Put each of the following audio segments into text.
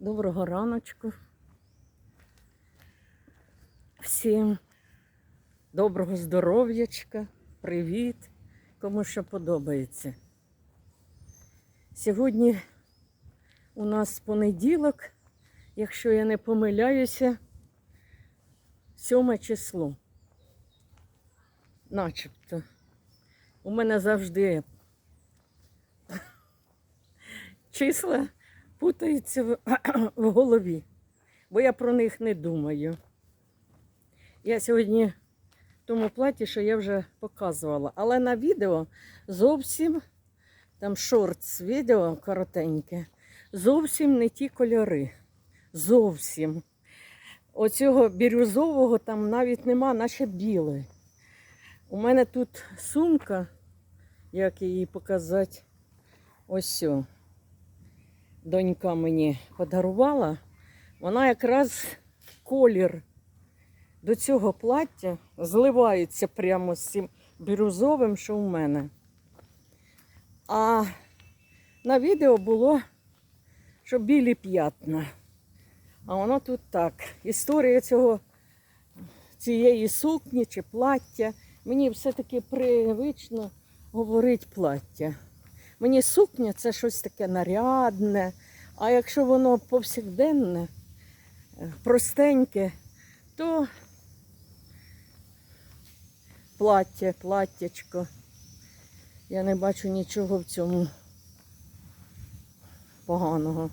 Доброго раночку. Всім доброго здоров'ячка, привіт, кому що подобається. Сьогодні у нас понеділок, якщо я не помиляюся, сьоме число. Начебто. У мене завжди числа путаються в, в голові, бо я про них не думаю. Я сьогодні в тому платі, що я вже показувала, але на відео зовсім там шортс відео коротеньке, зовсім не ті кольори. Зовсім. Оцього бірюзового там навіть нема, наче білий. У мене тут сумка, як її показати, ось. сьо донька мені подарувала, вона якраз колір до цього плаття зливається прямо з цим бірюзовим, що в мене. А на відео було, що білі п'ятна. А воно тут так. Історія цього, цієї сукні чи плаття. Мені все-таки привично говорить плаття. Мені сукня це щось таке нарядне, а якщо воно повсякденне, е, простеньке, то плаття, платтячко. Я не бачу нічого в цьому поганого.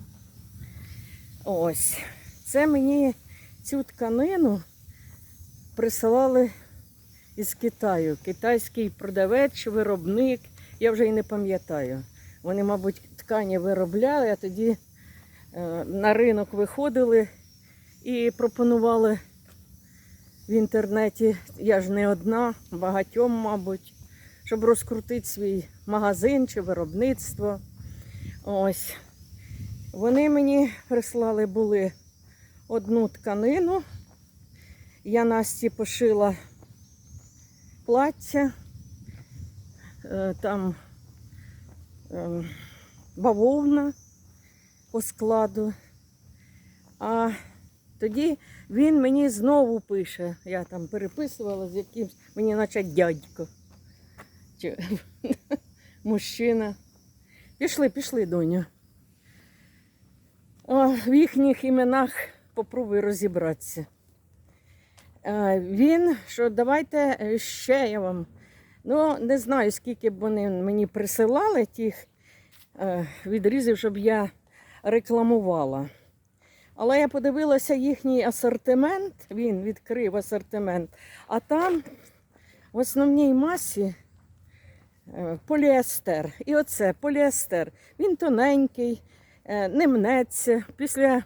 Ось. Це мені цю тканину присилали із Китаю. Китайський продавець, виробник. Я вже і не пам'ятаю. Вони, мабуть, ткані виробляли, а тоді е, на ринок виходили і пропонували в інтернеті. Я ж не одна, багатьом, мабуть, щоб розкрутити свій магазин чи виробництво. Ось. Вони мені прислали були одну тканину. Я Насті пошила плаття. Е, там е, бавовна по складу. А тоді він мені знову пише. Я там переписувала з якимсь, мені наче дядько. Чи, мужчина. Пішли, пішли, доня. О, в їхніх іменах попробуй розібратися. Е, Він, що давайте ще я вам. Ну, не знаю, скільки б вони мені присилали тих е, відрізів, щоб я рекламувала. Але я подивилася їхній асортимент, він відкрив асортимент, а там в основній масі е, поліестер. І оце поліестер. Він тоненький, е, не мнеться. Після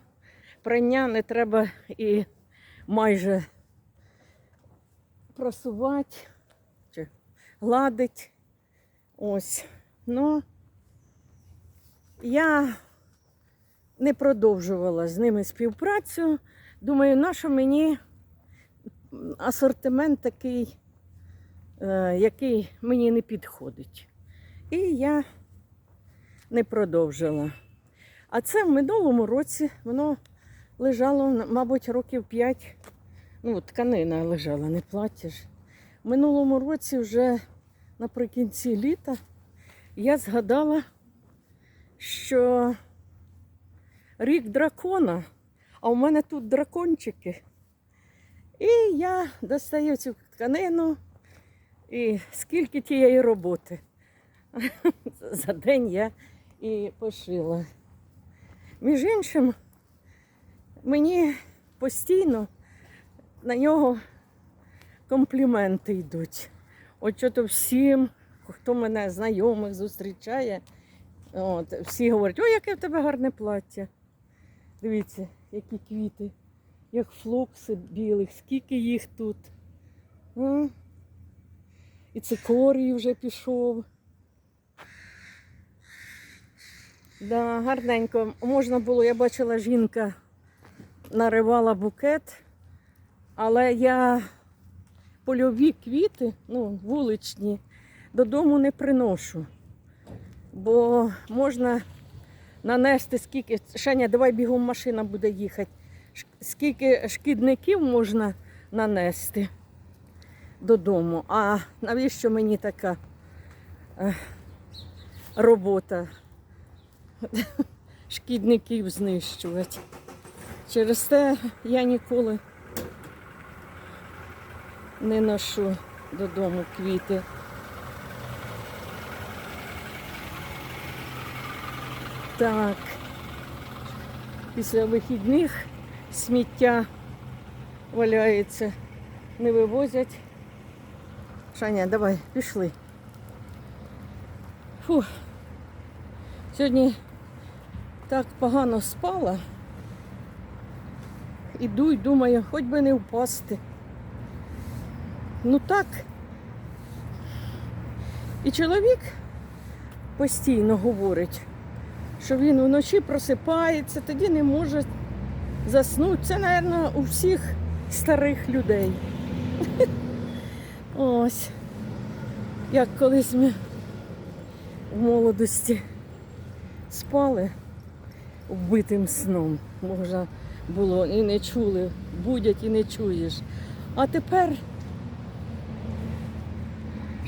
прання не треба і майже просувати гладить. Ось. Ну, я не продовжувала з ними співпрацю. Думаю, нащо мені асортимент такий, е, який мені не підходить. І я не продовжила. А це в минулому році воно лежало, мабуть, років 5. Ну, тканина лежала, не. В минулому році, вже наприкінці літа, я згадала, що рік дракона, а у мене тут дракончики. І я достаю цю тканину, і скільки тієї роботи. За день я і пошила. Між іншим, мені постійно на нього компліменти йдуть. От що то всім, хто мене знайомих зустрічає, от, всі говорять, ой, яке в тебе гарне плаття. Дивіться, які квіти, як флокси білих, скільки їх тут. А? І цикорій вже пішов. Да, гарненько. Можна було, я бачила, жінка наривала букет, але я польові квіти, ну, вуличні, додому не приношу. Бо можна нанести скільки. Шаня, давай бігом машина буде їхати. Скільки шкідників можна нанести додому. А навіщо мені така е, робота? Шкідників знищувати. Через те я ніколи не ношу додому квіти. Так. Після вихідних сміття валяється, не вивозять. Шаня, давай, пішли. Фу. Сьогодні так погано спала. Іду й думаю, хоч би не впасти. Ну так. І чоловік постійно говорить, що він вночі просипається, тоді не може заснути. Це, мабуть, у всіх старих людей. Ось. Як колись ми в молодості спали вбитим сном. Можна було і не чули, будять і не чуєш. А тепер.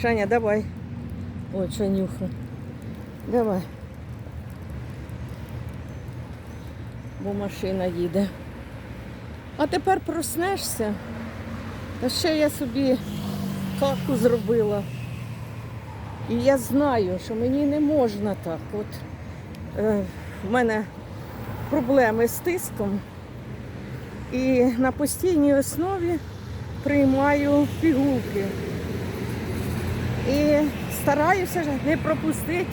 Шаня, давай. Ой, Шанюха. Давай. Бо машина їде. А тепер проснешся. Та ще я собі каку зробила. І я знаю, що мені не можна так. От е, в мене проблеми з тиском. І на постійній основі приймаю пігулки. І стараюся не пропустити.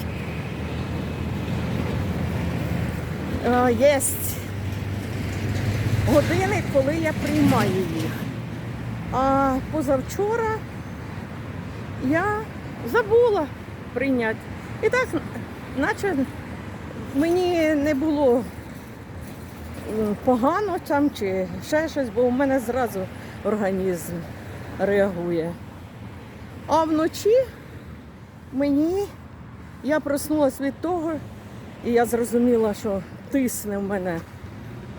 Е, Єсть години, коли я приймаю їх. А позавчора я забула прийняти. І так, наче мені не було погано там чи ще щось, бо у мене зразу організм реагує. А вночі мені я проснулася від того, і я зрозуміла, що тисне в мене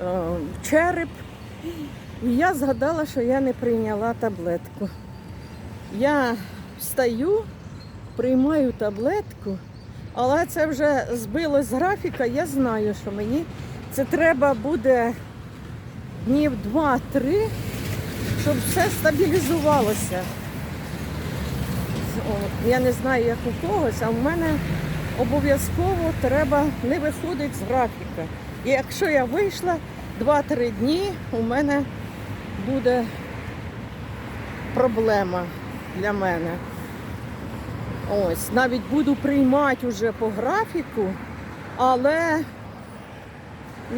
е, череп. І я згадала, що я не прийняла таблетку. Я встаю, приймаю таблетку, але це вже збилось з графіка. Я знаю, що мені це треба буде днів 2-3, щоб все стабілізувалося. Я не знаю, як у когось, а в мене обов'язково треба не виходить з графіка. І якщо я вийшла 2-3 дні, у мене буде проблема для мене. Ось, навіть буду приймати вже по графіку, але,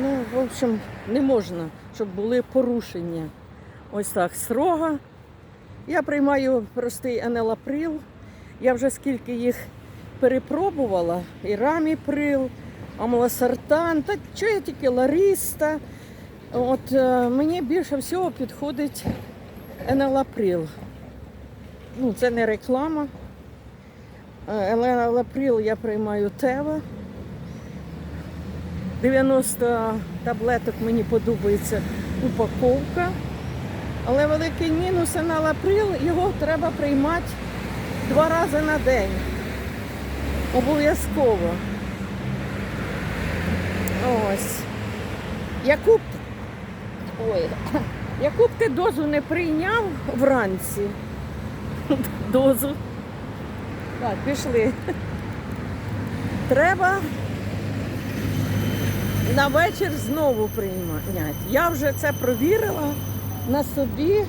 ну, в общем, не можна, щоб були порушення. Ось так строго. Я приймаю простий енелаприл. Я вже скільки їх перепробувала, і раміприл, амлосартан, та що я тільки лариста. От е, мені більше всього підходить енелаприл. Ну, це не реклама. Е, Енелаприл я приймаю Тева. 90 таблеток мені подобається упаковка. Але великий мінус енелаприл, його треба приймати два рази на день. Обов'язково. Ось. Яку б, ой, яку б ти дозу не прийняв вранці. Дозу. Так, пішли. Треба на вечір знову приймати. Я вже це провірила на собі.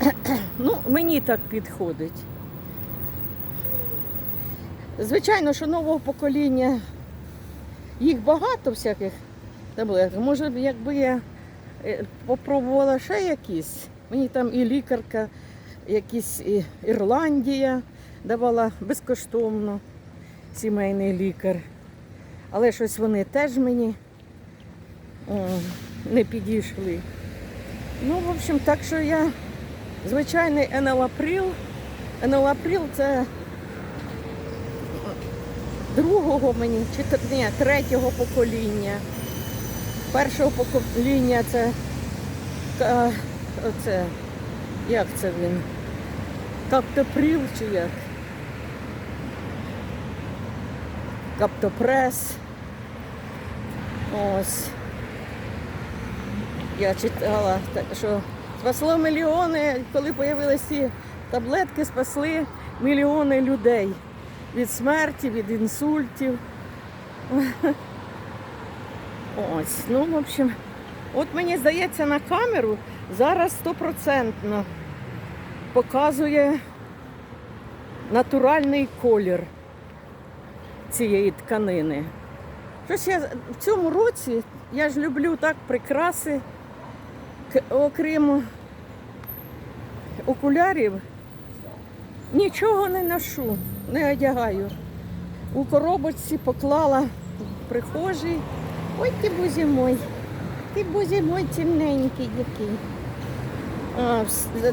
Ну, мені так підходить. Звичайно, що нового покоління їх багато всяких таблеток. Може, якби я е, попробувала ще якісь. Мені там і лікарка, якісь і Ірландія давала безкоштовно сімейний лікар. Але щось вони теж мені о, не підійшли. Ну, в общем, так що я звичайний енелаприл. Енелаприл це другого мені, чи ні, третього покоління. Першого покоління це оце, як це він? Каптоприл чи як? Каптопрес. Ось. Я читала, так, що спасло мільйони, коли з'явилися ці таблетки, спасли мільйони людей від смерті, від інсультів. Ось, ну, в общем, от мені здається, на камеру зараз стопроцентно показує натуральний колір цієї тканини. Щось я в цьому році я ж люблю так прикраси, окрім окулярів, нічого не ношу, не одягаю. У коробочці поклала в прихожій. Ой, ти бузі мой, ти бузі мой темненький який. А,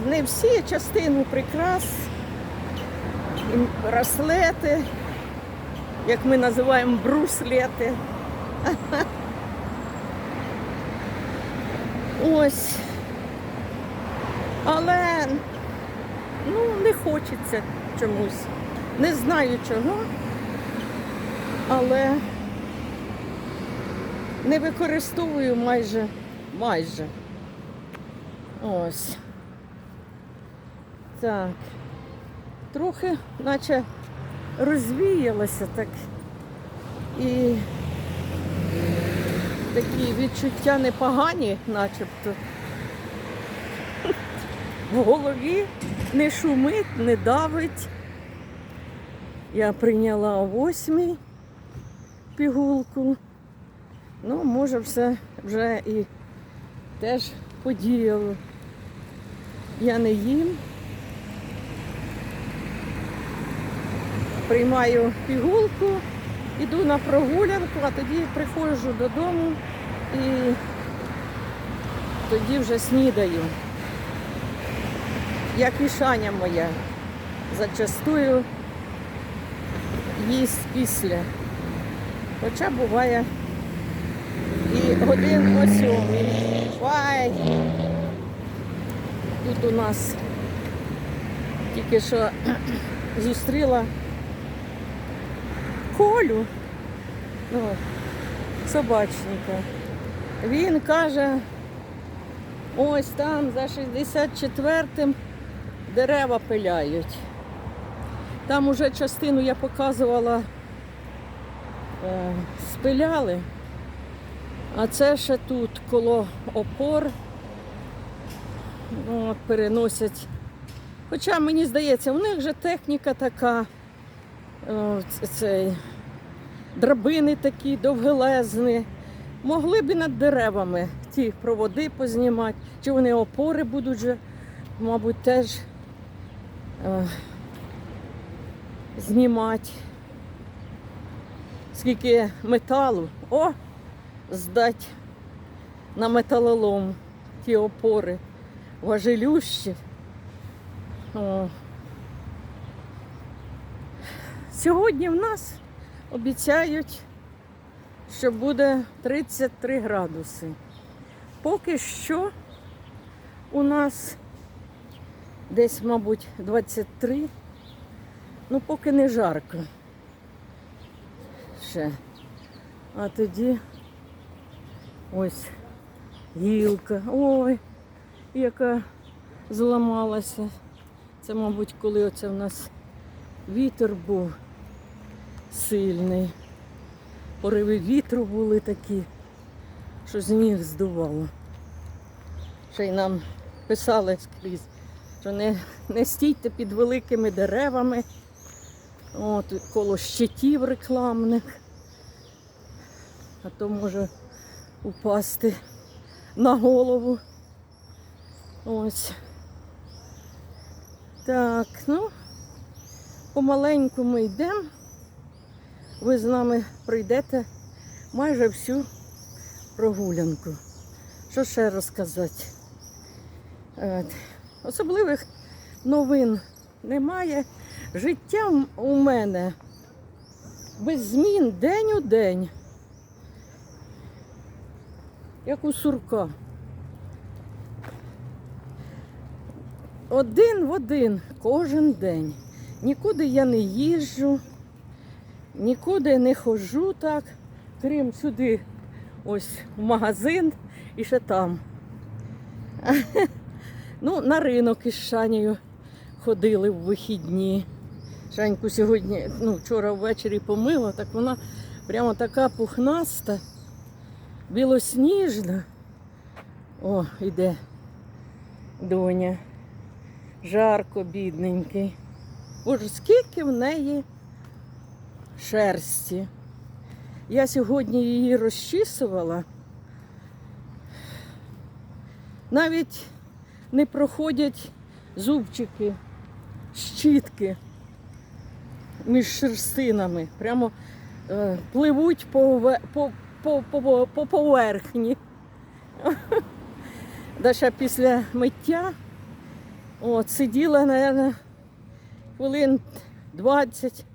не всі частину прикрас, браслети, як ми називаємо бруслети. Ось. Але ну, не хочеться чомусь. Не знаю чого, але не використовую майже майже. Ось. Так. Трохи, наче розвіялося так. І такі відчуття непогані, начебто. В голові не шумить, не давить. Я прийняла о восьмій пігулку. Ну, може, все вже і теж подіяло. Я не їм. Приймаю пігулку, іду на прогулянку, а тоді приходжу додому і тоді вже снідаю. Як і Шаня моя, зачастую їсть після. Хоча буває і годин о сьомій. Тут у нас тільки що зустріла Колю, ну, собачника. Він каже, ось там за 64-м дерева пиляють. Там уже частину я показувала, е, спиляли, а це ще тут коло опор ну, от, переносять. Хоча мені здається, у них вже техніка така, цей, драбини такі довгелезні. Могли б над деревами ті проводи познімати, чи вони опори будуть вже, мабуть, теж е, знімати. Скільки металу, о, здать на металолом ті опори важелющі. О. Сьогодні в нас обіцяють, що буде 33 градуси. Поки що у нас десь, мабуть, 23. Ну, поки не жарко. Ще. А тоді ось гілка. Ой, яка зламалася. Це, мабуть, коли оце в нас вітер був сильний. Пориви вітру були такі, що з ніг здувало. Ще й нам писали скрізь, що не, не стійте під великими деревами, от, коло щитів рекламних, а то може упасти на голову. Ось. Так, ну, помаленьку ми йдемо. Ви з нами пройдете майже всю прогулянку. Що ще розказати? От. Особливих новин немає. Життя у мене без змін день у день. Як у сурка. Один в один кожен день. Нікуди я не їжджу, нікуди не ходжу так, крім сюди, ось в магазин і ще там. Ну, на ринок із Шанею ходили в вихідні. Шаньку сьогодні, ну, вчора ввечері помила, так вона прямо така пухнаста, білосніжна. О, іде доня. Жарко, бідненький. Боже, скільки в неї шерсті. Я сьогодні її розчісувала. Навіть не проходять зубчики, щітки між шерстинами. Прямо е, пливуть по, по, по, по, по поверхні. Даша після миття от, сиділа, мабуть, хвилин 20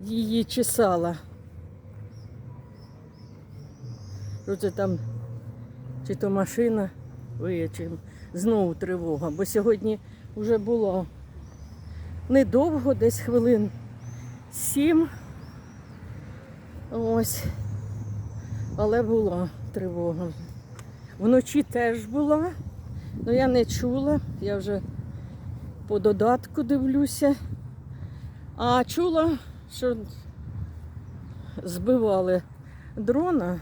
її чесала. Що це там, чи то машина виє, чи знову тривога, бо сьогодні вже було недовго, десь хвилин сім. Ось. Але була тривога. Вночі теж була, але я не чула, я вже по додатку дивлюся. А чула, що збивали дрона,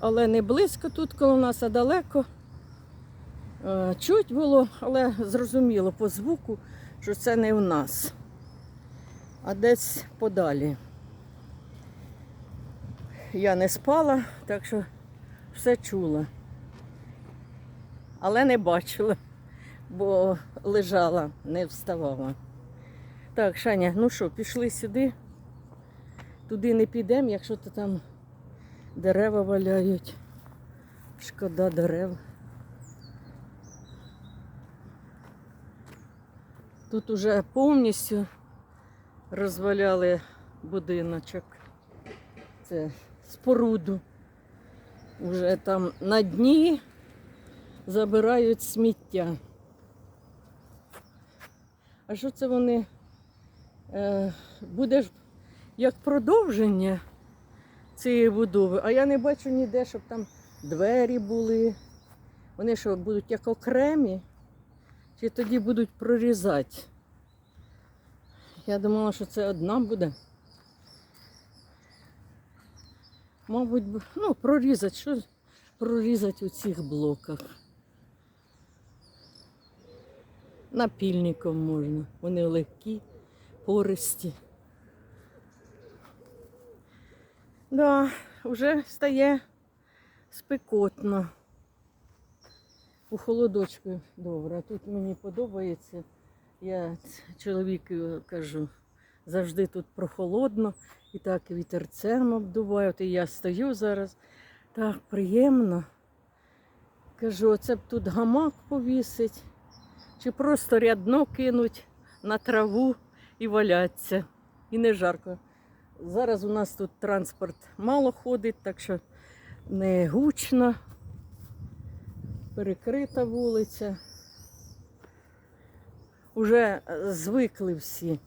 але не близько тут коло нас, а далеко. Е, Чуть було, але зрозуміло по звуку, що це не в нас, а десь подалі. Я не спала, так що все чула. Але не бачила, бо лежала, не вставала. Так, Шаня, ну що, пішли сюди. Туди не підемо, якщо то там дерева валяють. Шкода дерев. Тут уже повністю розваляли будиночок. Це споруду. Уже там на дні забирають сміття. А що це вони? Е, буде як продовження цієї будови, а я не бачу ніде, щоб там двері були. Вони що, будуть як окремі, чи тоді будуть прорізати? Я думала, що це одна буде. Мабуть, ну, прорізати, що прорізати у цих блоках. Напільником можна. Вони легкі, пористі. Да, вже стає спекотно. У холодочку добре. Тут мені подобається. Я чоловіку кажу, завжди тут прохолодно. І так вітерцем обдуває. От і я стою зараз. Так приємно. Кажу, оце б тут гамак повісить, чи просто рядно кинуть на траву і валяться. І не жарко. Зараз у нас тут транспорт мало ходить, так що не гучно. Перекрита вулиця. Уже е, звикли всі.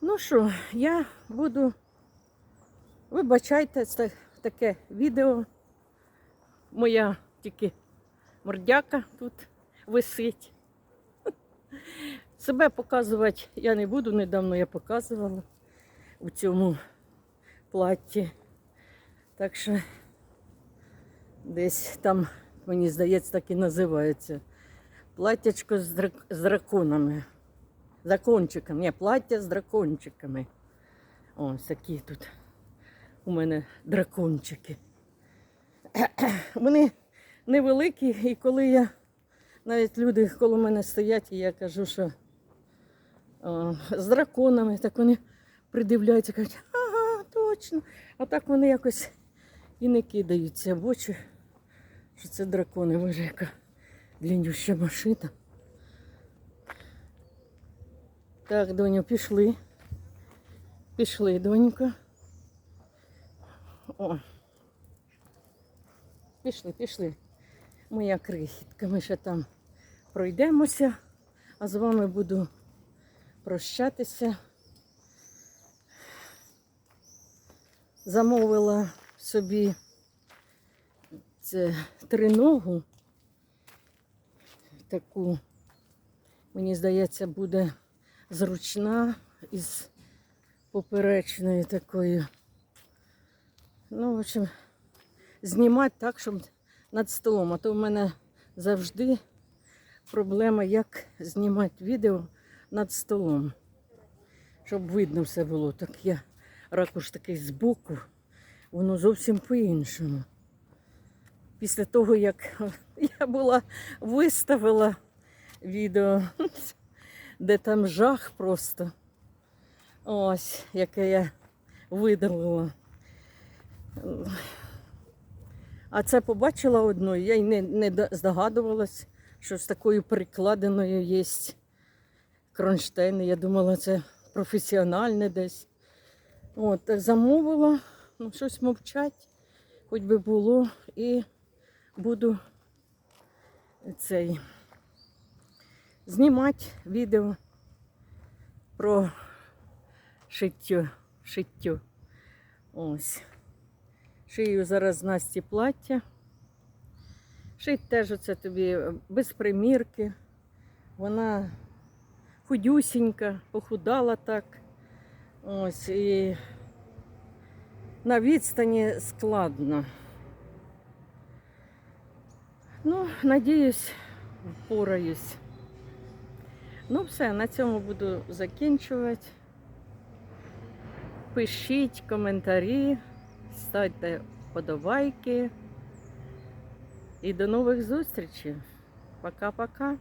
Ну що, я буду. Вибачайте, це таке відео. Моя тільки мордяка тут висить. Себе показувати я не буду, недавно я показувала у цьому платі. Так що десь там, мені здається, так і називається. Платтячко з, драк... з драконами. Закончиками. Ні, плаття з дракончиками. Ось такі тут у мене дракончики. Вони невеликі, і коли я навіть люди коло мене стоять, і я кажу, що о, з драконами, так вони придивляються, кажуть, ага, точно. А так вони якось і не кидаються в очі, що це дракони. Боже, яка длиннюща машина. Так, доню, пішли. Пішли, донька. О. Пішли, пішли. Моя крихітка. Ми ще там пройдемося, а з вами буду прощатися. Замовила собі це триногу. Таку, мені здається, буде зручна із поперечною такою. Ну, в общем, знімати так, щоб над столом. А то в мене завжди проблема, як знімати відео над столом. Щоб видно все було. Так я ракурс такий збоку, воно зовсім по-іншому. Після того, як я була виставила відео, де там жах просто. Ось, яке я видалила. А це побачила одну, я й не, не до- здогадувалась, що з такою перекладиною є кронштейни. Я думала, це професіональне десь. От, замовила, ну, щось мовчать, хоч би було, і буду цей знімати відео про шиттю. шиттю. Ось. Шию зараз Насті плаття. Шить теж оце тобі без примірки. Вона худюсінька, похудала так. Ось і на відстані складно. Ну, надіюсь, впораюсь. Ну, все, на цьому буду закінчувати. Пишіть коментарі, ставте вподобайки. І до нових зустрічей. Пока-пока.